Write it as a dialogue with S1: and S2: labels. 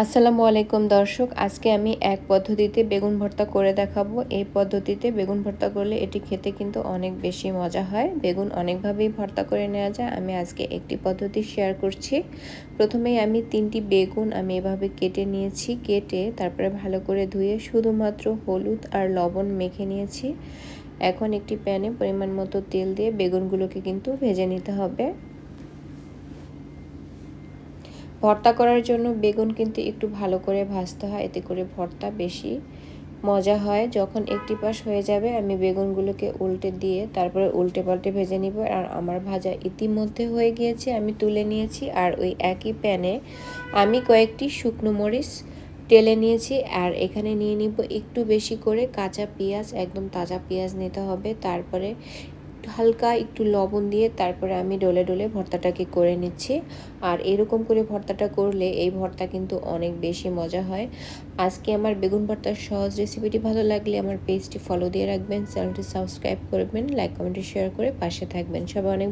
S1: আসসালামু আলাইকুম দর্শক, আজকে আমি এক পদ্ধতিতে বেগুন ভর্তা করে দেখাবো। এই পদ্ধতিতে বেগুন ভর্তা করলে এটি খেতে কিন্তু অনেক বেশি মজা হয়। বেগুন অনেকভাবেই ভর্তা করে নেওয়া যায়। আমি আজকে একটি পদ্ধতি শেয়ার করছি। প্রথমেই আমি তিনটি বেগুন আমি এভাবে কেটে নিয়েছি। কেটে তারপরে ভালো করে ধুয়ে শুধুমাত্র হলুদ আর লবণ মেখে নিয়েছি। এখন একটি প্যানে পরিমাণ মতো তেল দিয়ে বেগুনগুলোকে কিন্তু ভেজে নিতে হবে। ভর্তা করার জন্য বেগুন কিন্তু একটু ভালো করে ভাজতে হয়, এতে করে ভর্তা বেশি মজা হয়। যখন একটি পাশ হয়ে যাবে, আমি বেগুনগুলোকে উল্টে দিয়ে তারপরে উল্টে পাল্টে ভেজে নিব। আর আমার ভাজা ইতিমধ্যে হয়ে গিয়েছে, আমি তুলে নিয়েছি। আর ওই একই প্যানে আমি কয়েকটি শুকনো মরিচ টেলে নিয়েছি। আর এখানে নিয়ে নিব একটু বেশি করে কাঁচা পেঁয়াজ, একদম তাজা পেঁয়াজ নিতে হবে। তারপরে হালকা একটু লবণ দিয়ে তারপরে আমি ডলে ডলে ভর্তাটাকে করে নিচ্ছি। আর এরকম করে ভর্তাটা করলে এই ভর্তা কিন্তু অনেক বেশি মজা হয়। আজকে আমার বেগুন ভর্তার সহজ রেসিপিটি ভালো লাগলে আমার পেজটি ফলো দিয়ে রাখবেন, চ্যানেলটি সাবস্ক্রাইব করবেন, লাইক, কমেন্টে, শেয়ার করে পাশে থাকবেন। সবাই অনেক